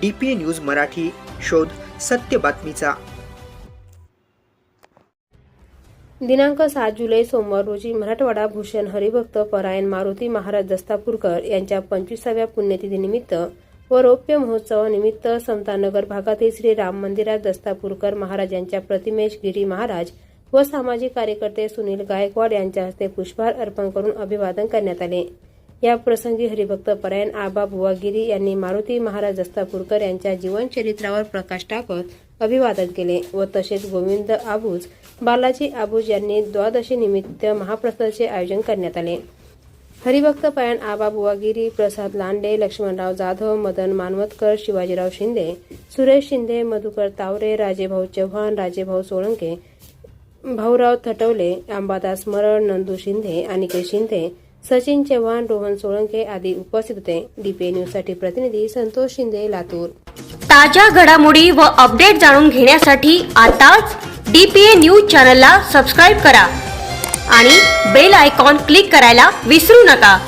D P news Marathi शोध सत्य बातमीचा. दिनांक सात जुलै सोमवार रोजी मराठवाडा भूषण हरिभक्त परायण मारुती महाराज दस्तापूरकर यांच्या पंचवीसाव्या पुण्यतिथीनिमित्त व रौप्य महोत्सवानिमित्त समतानगर भागातील श्री राम मंदिरात दस्तापूरकर महाराज यांच्या प्रतिमेश गिरी महाराज व सामाजिक कार्यकर्ते सुनील गायकवाड यांच्या हस्ते पुष्पहार अर्पण करून अभिवादन करण्यात आले. या प्रसंगी हरिभक्त परायण आबा बुवा गिरी यांनी मारुती महाराज दस्तापूरकर यांच्या जीवनचरित्रावर प्रकाश टाकत अभिवादन केले व तसेच गोविंद आबूज बालाजी आबूज यांनी द्वादशी निमित्त महाप्रसादाचे आयोजन करण्यात आले. हरिभक्त पायण आबा बुवागिरी प्रसाद लांडे लक्ष्मणराव जाधव मदन मानवतकर शिवाजीराव शिंदे सुरेश शिंदे मधुकर तावरे राजेभाऊ चव्हाण राजेभाऊ सोळंके भाऊराव थटवले अंबादास मरळ नंदू शिंदे अनिकेत शिंदे सचिन चव्हाण रोहन सोळंके आदी उपस्थित होते. डीपीए न्यूजसाठी प्रतिनिधी संतोष शिंदे लातूर. ताज्या घडामोडी व अपडेट जाणून घेण्यासाठी आताच डीपीए न्यूज चॅनलला सबस्क्राईब करा आणि बेल आयकॉन क्लिक करायला विसरू नका.